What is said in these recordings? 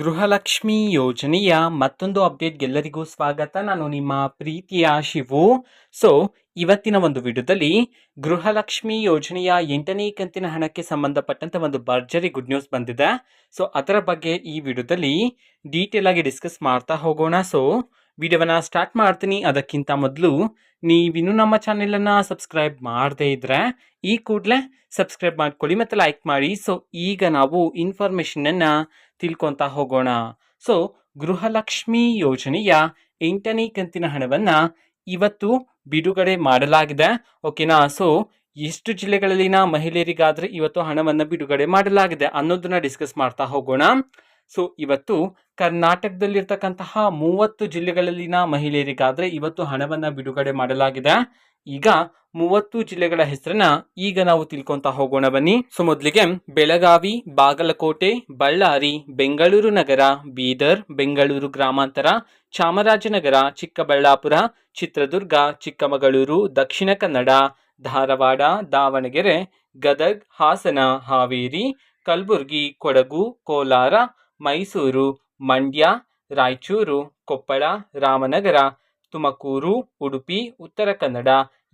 ಗೃಹಲಕ್ಷ್ಮಿ ಯೋಜನೆಯ ಮತ್ತೊಂದು ಅಪ್ಡೇಟ್ಗೆಲ್ಲರಿಗೂ ಸ್ವಾಗತ. ನಾನು ನಿಮ್ಮ ಪ್ರೀತಿಯ ಶಿವು. ಸೊ ಇವತ್ತಿನ ಒಂದು ವಿಡಿಯೋದಲ್ಲಿ ಗೃಹಲಕ್ಷ್ಮಿ ಯೋಜನೆಯ ಎಂಟನೇ ಕಂತಿನ ಹಣಕ್ಕೆ ಸಂಬಂಧಪಟ್ಟಂತ ಒಂದು ಭರ್ಜರಿ ಗುಡ್ ನ್ಯೂಸ್ ಬಂದಿದೆ. ಸೊ ಅದರ ಬಗ್ಗೆ ಈ ವಿಡಿಯೋದಲ್ಲಿ ಡೀಟೇಲ್ ಆಗಿ ಡಿಸ್ಕಸ್ ಮಾಡ್ತಾ ಹೋಗೋಣ. ಸೊ ವಿಡಿಯೋವನ್ನ ಸ್ಟಾರ್ಟ್ ಮಾಡ್ತೀನಿ. ಅದಕ್ಕಿಂತ ಮೊದಲು ನೀವಿನ್ನೂ ನಮ್ಮ ಚಾನೆಲನ್ನು ಸಬ್ಸ್ಕ್ರೈಬ್ ಮಾಡದೇ ಇದ್ದರೆ ಈ ಕೂಡಲೇ ಸಬ್ಸ್ಕ್ರೈಬ್ ಮಾಡ್ಕೊಳ್ಳಿ ಮತ್ತು ಲೈಕ್ ಮಾಡಿ. ಸೊ ಈಗ ನಾವು ಇನ್ಫಾರ್ಮೇಷನನ್ನು ತಿಳ್ಕೊತಾ ಹೋಗೋಣ. ಸೊ ಗೃಹಲಕ್ಷ್ಮಿ ಯೋಜನೆಯ ಎಂಟನೇ ಕಂತಿನ ಹಣವನ್ನು ಇವತ್ತು ಬಿಡುಗಡೆ ಮಾಡಲಾಗಿದೆ. ಓಕೆನಾ ಸೊ ಎಷ್ಟು ಜಿಲ್ಲೆಗಳಲ್ಲಿನ ಮಹಿಳೆಯರಿಗಾದರೆ ಇವತ್ತು ಹಣವನ್ನು ಬಿಡುಗಡೆ ಮಾಡಲಾಗಿದೆ ಅನ್ನೋದನ್ನ ಡಿಸ್ಕಸ್ ಮಾಡ್ತಾ ಹೋಗೋಣ. ಸೊ ಇವತ್ತು ಕರ್ನಾಟಕದಲ್ಲಿರ್ತಕ್ಕಂತಹ ಮೂವತ್ತು ಜಿಲ್ಲೆಗಳಲ್ಲಿನ ಮಹಿಳೆಯರಿಗಾದರೆ ಇವತ್ತು ಹಣವನ್ನು ಬಿಡುಗಡೆ ಮಾಡಲಾಗಿದೆ. ಈಗ ಮೂವತ್ತು ಜಿಲ್ಲೆಗಳ ಹೆಸರನ್ನ ಈಗ ನಾವು ತಿಳ್ಕೊಂತ ಹೋಗೋಣ ಬನ್ನಿ. ಸೊ ಮೊದಲಿಗೆ ಬೆಳಗಾವಿ, ಬಾಗಲಕೋಟೆ, ಬಳ್ಳಾರಿ, ಬೆಂಗಳೂರು ನಗರ, ಬೀದರ್, ಬೆಂಗಳೂರು ಗ್ರಾಮಾಂತರ, ಚಾಮರಾಜನಗರ, ಚಿಕ್ಕಬಳ್ಳಾಪುರ, ಚಿತ್ರದುರ್ಗ, ಚಿಕ್ಕಮಗಳೂರು, ದಕ್ಷಿಣ ಕನ್ನಡ, ಧಾರವಾಡ, ದಾವಣಗೆರೆ, ಗದಗ್, ಹಾಸನ, ಹಾವೇರಿ, ಕಲಬುರಗಿ, ಕೊಡಗು, ಕೋಲಾರ ಮೈಸೂರು, ಮಂಡ್ಯ, ರಾಯಚೂರು, ಕೊಪ್ಪಳ, ರಾಮನಗರ, ತುಮಕೂರು, ಉಡುಪಿ, ಉತ್ತರ ಕನ್ನಡ,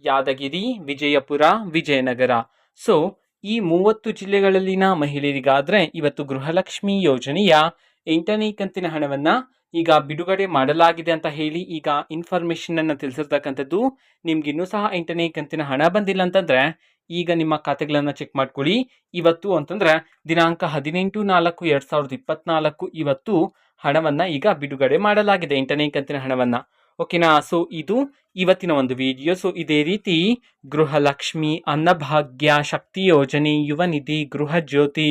ಯಾದಗಿರಿ, ವಿಜಯಪುರ, ವಿಜಯನಗರ. ಸೊ ಈ ಮೂವತ್ತು ಜಿಲ್ಲೆಗಳಲ್ಲಿನ ಮಹಿಳೆಯರಿಗಾದರೆ ಇವತ್ತು ಗೃಹಲಕ್ಷ್ಮಿ ಯೋಜನೆಯ ಎಂಟನೇ ಕಂತಿನ ಹಣವನ್ನು ಈಗ ಬಿಡುಗಡೆ ಮಾಡಲಾಗಿದೆ ಅಂತ ಹೇಳಿ ಈಗ ಇನ್ಫಾರ್ಮೇಷನ್ ಅನ್ನು ತಿಳಿಸಿರ್ತಕ್ಕಂಥದ್ದು ನಿಮ್ಗೆ ಇನ್ನೂ ಸಹ ಎಂಟನೇ ಕಂತಿನ ಹಣ ಬಂದಿಲ್ಲ ಅಂತಂದ್ರೆ ಈಗ ನಿಮ್ಮ ಖಾತೆಗಳನ್ನು ಚೆಕ್ ಮಾಡ್ಕೊಳ್ಳಿ. ಇವತ್ತು ಅಂತಂದ್ರೆ ದಿನಾಂಕ ಹದಿನೆಂಟು ನಾಲ್ಕು ಎರಡು ಸಾವಿರದ ಇಪ್ಪತ್ನಾಲ್ಕು ಇವತ್ತು ಹಣವನ್ನು ಈಗ ಬಿಡುಗಡೆ ಮಾಡಲಾಗಿದೆ ಎಂಟನೇ ಕಂತಿನ ಹಣವನ್ನು. ಓಕೆನಾ ಸೊ ಇದು ಇವತ್ತಿನ ಒಂದು ವಿಡಿಯೋ ಸೊ ಇದೇ ರೀತಿ ಗೃಹಲಕ್ಷ್ಮಿ ಅನ್ನಭಾಗ್ಯ ಶಕ್ತಿ ಯೋಜನೆ ಯುವ ನಿಧಿ ಗೃಹ ಜ್ಯೋತಿ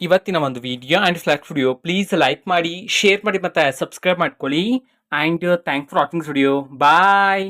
ಇವತ್ತಿನ ಒಂದು video and vlog video please like ಮಾಡಿ ಶೇರ್ ಮಾಡಿ ಮತ್ತು ಸಬ್ಸ್ಕ್ರೈಬ್ ಮಾಡ್ಕೊಳ್ಳಿ. And thank for watching video bye